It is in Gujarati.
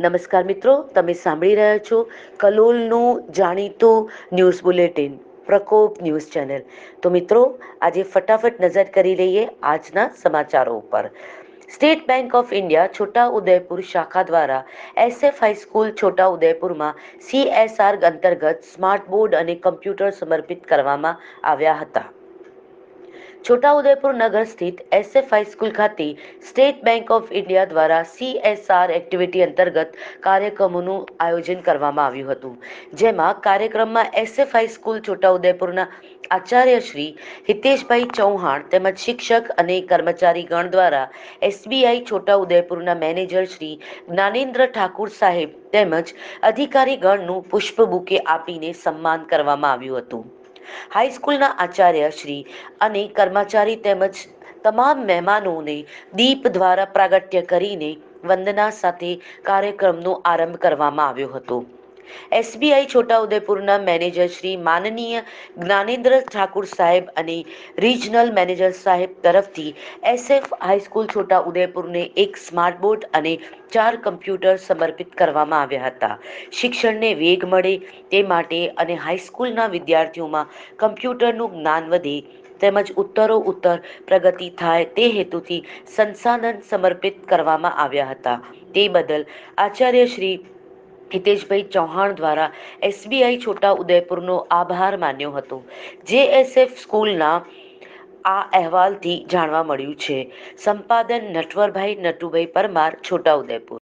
નમસ્કાર મિત્રો, તમે સાંભળી રહ્યા છો કલોલનું જાણીતું news bulletin, Prakop news channel. તો મિત્રો, આજે ફટાફટ નજર કરી લઈએ આજના સમાચારો ઉપર. State Bank of India Chhota Udaipur શાખા દ્વારા એસએફ હાઈસ્કૂલ છોટા ઉદયપુરમાં સીએસઆર અંતર્ગત સ્માર્ટ બોર્ડ અને કમ્પ્યુટર સમર્પિત કરવામાં આવ્યા હતા. છોટાઉદેપુર નગર સ્થિત એસએફ હાઈસ્કૂલ ખાતે સ્ટેટ બેંક ઓફ ઇન્ડિયા દ્વારા સીએસઆર એક્ટિવિટી અંતર્ગત કાર્યક્રમોનું આયોજન કરવામાં આવ્યું હતું. જેમાં કાર્યક્રમમાં એસએફ હાઈસ્કૂલ છોટાઉદેપુરના આચાર્ય શ્રી હિતેશભાઈ ચૌહાણ તેમજ શિક્ષક અને કર્મચારીગણ દ્વારા એસબીઆઈ છોટાઉદેપુરના મેનેજર શ્રી જ્ઞાનેન્દ્ર ઠાકુર સાહેબ તેમજ અધિકારીગણનું પુષ્પ બુકે આપીને સન્માન કરવામાં આવ્યું હતું. હાઈસ્કૂલના આચાર્ય શ્રી અને કર્મચારી તેમજ તમામ મહેમાનોને દીપ દ્વારા પ્રાગટ્ય કરીને વંદના સાથે કાર્યક્રમનો આરંભ કરવામાં આવ્યો હતો. એસબીઆઈ છોટાઉદેપુરના મેનેજર શ્રી માનનીય જ્ઞાનેન્દ્ર ઠાકુર સાહેબ અને રિજનલ મેનેજર સાહેબ તરફથી એસએફ હાઈસ્કૂલ છોટાઉદેપુરને એક સ્માર્ટ બોર્ડ અને ચાર કમ્પ્યુટર સમર્પિત કરવામાં આવ્યા હતા. શિક્ષણને વેગ મળે તે માટે અને હાઈસ્કૂલના વિદ્યાર્થીઓમાં કમ્પ્યુટરનું જ્ઞાન વધે તેમજ ઉત્તરો ઉત્તર પ્રગતિ થાય તે હેતુથી સંસાધન સમર્પિત કરવામાં આવ્યા હતા. તે બદલ આચાર્ય શ્રી હિતેશભાઈ ચૌહાણ દ્વારા એસબીઆઈ છોટા ઉદયપુરનો આભાર માન્યો હતો. જેએસએફ સ્કૂલના આ અહેવાલથી જાણવા મળ્યું છે. સંપાદન નટવરભાઈ નટુભાઈ પરમાર, છોટા ઉદયપુર.